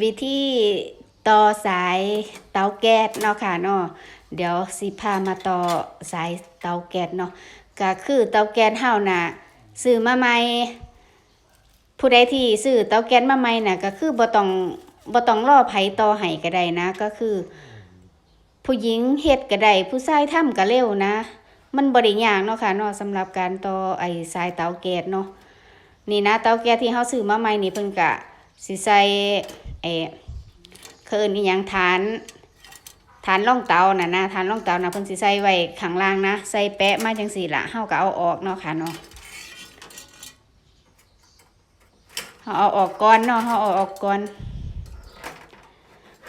วิธีต่อสายเตาแก๊สเนาะค่ะเนาะเดี๋ยวสิพามาต่อสายเตาแก๊สเนาะก็คือเตาแก๊สเฮาน่ะซื้อมาใหม่ผู้ใดที่ซื้อเตาแก๊สมาใหม่น่ะ ก็คือบ่ต้องบ่ต้องรอไผต่อให้ก็ได้นะ ก็คือ ผู้หญิงเฮ็ดก็ได้ผู้ชายทำก็เร็วนะ มันบ่ได้ยากเนาะค่ะเนาะสำหรับการต่อไอ้สายเตาแก๊สเนาะนี่นะเตาแก๊สที่เฮาซื้อมาใหม่นี่เพิ่นก็สิใส่ ไอ้เคินอีหยังฐานฐานร่องเตาน่ะนะฐานร่องเตาน่ะเพิ่นสิใส่ไว้ข้างล่างนะใส่แปะมาจังซี่ละเฮาก็เอาออกเนาะค่ะเนาะเฮาเอาออกก่อนเนาะเฮาเอาออกก่อน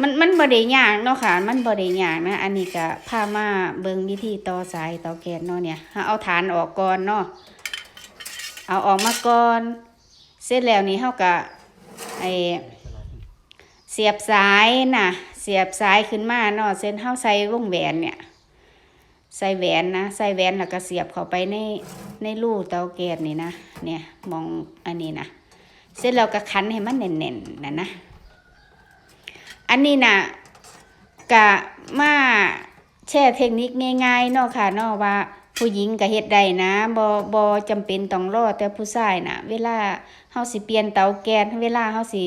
มันมันบ่ได้ยากเนาะค่ะ มันบ่ได้ยากนะ อันนี้ก็พามาเบิ่งวิธีต่อสายเตาแก๊สเนาะเนี่ยเฮาเอาฐานออกก่อนเนาะเอาออกมาก่อน เสร็จแล้วนี่เฮาก็ไอ เสียบสายน่ะเสียบสายขึ้นมาเนาะเส้นเฮาใส่วงแหวนเนี่ย ใส่แหวนนะใส่แหวนแล้วก็เสียบเข้าไปในในรูเตาแก๊สนี่นะเนี่ยมองอันนี้นะเสร็จแล้วก็คันให้มันแน่นๆนะนะอันนี้น่ะกะมาแช่เทคนิคง่ายๆเนาะค่ะเนาะว่าผู้หญิงก็เฮ็ดได้นะบ่บ่จำเป็นต้องรอแต่ผู้ชายนะเวลาเฮาสิเปลี่ยนเตาแก๊สเวลาเฮาสิ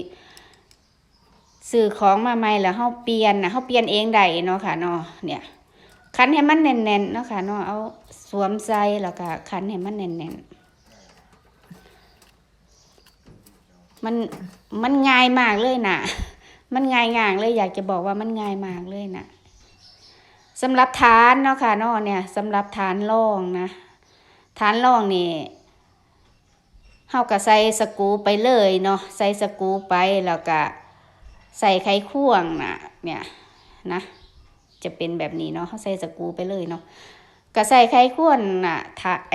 ซื้อของมาใหม่แล้วเฮาเปลี่ยนนะเฮาเปลี่ยนเองได้เนาะค่ะเนาะเนี่ยคันให้มันแน่นๆเนาะค่ะเนาะเอาสวมใส่แล้วก็คันให้มันแน่นๆมันมันง่ายมากเลยน่ะมันง่ายง่างเลยอยากจะบอกว่ามันง่ายมากเลยนะสำหรับฐานเนาะค่ะเนาะเนี่ยสำหรับฐานร่องนะฐานร่องนี่เฮาก็ใส่สกูไปเลยเนาะใส่สกูไปแล้วก็ ใส่ไขควงนะเนี่ยนะจะเป็นแบบนี้เนาะเฮาใส่สกูไปเลยเนาะก็ใส่ไขควงน่ะถ้าไอ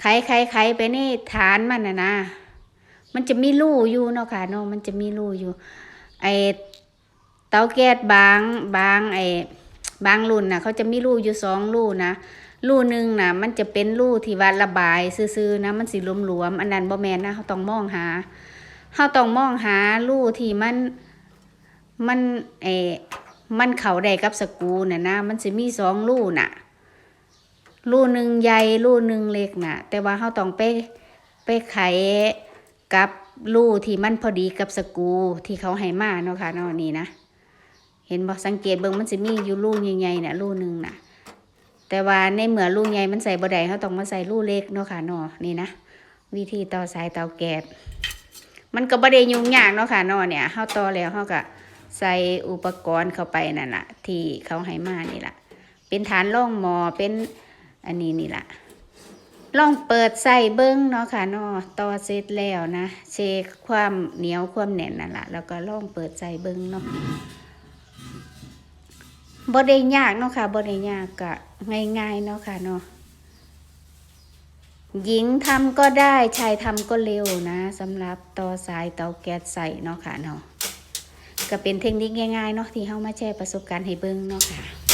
ไขไขไขไปในฐานมันนะนะมันจะมีรูอยู่เนาะค่ะเนาะมันจะมีรูอยู่ ไอเตาแก๊สบางบางไอบางรุ่นน่ะเขาจะมีรูอยู่สองรูนะรูหนึ่งน่ะมันจะเป็นรูที่ว่าระบาย ซื่อๆนะมันสิหลวมๆอันนั้นบ่แมนนะเขาต้องมองหา เขาต้องมองหารูที่มันมันไอมันเข้าได้กับสกูน่ะนะ มันสิมีสองรูน่ะ รูหนึ่งใหญ่รูหนึ่งเล็กน่ะ แต่ว่าเขาต้องไปไปไขกับรูที่มันพอดีกับสกูที่เขาให้มาเนาะค่ะเนาะนี่นะเห็นบ่สังเกตเบิ่งมันจะมีอยู่รูใหญ่ๆเนี่ยรูหนึ่งน่ะแต่ว่าในเหมือรูใหญ่มันใส่บ่ได้เขาต้องมาใส่รูเล็กเนาะค่ะเนาะนี่นะวิธีต่อสายเตาแก๊ส มันก็บ่ได้ยุ่งยากเนาะค่ะนาะเนี่ยเฮาต่อแล้วเฮาก็ใส่อุปกรณ์เข้าไปนั่นละที่เขาให้มานี่ละเป็นฐานร่องหมอเป็นอันนี้นี่ละลองเปิดใส่เบิ้งเนาะค่ะนาะต่อเสร็จแล้วนะเช็คความเหนียวความแน่นนั่นแหละแล้วก็ลองเปิดใส่เบิ้งเนาะบ่ได้ยากเนาะค่ะบ่ได้ยากก็ง่ายๆเนาะค่ะเนาะ หญิงทำก็ได้ชายทำก็เร็วนะสำหรับต่อสายเตาแก๊สใส่เนาะค่ะเนาะก็เป็นเทคนิคง่ายๆเนาะที่เข้ามาแชร์ประสบการณ์ให้เบิ้งเนาะค่ะ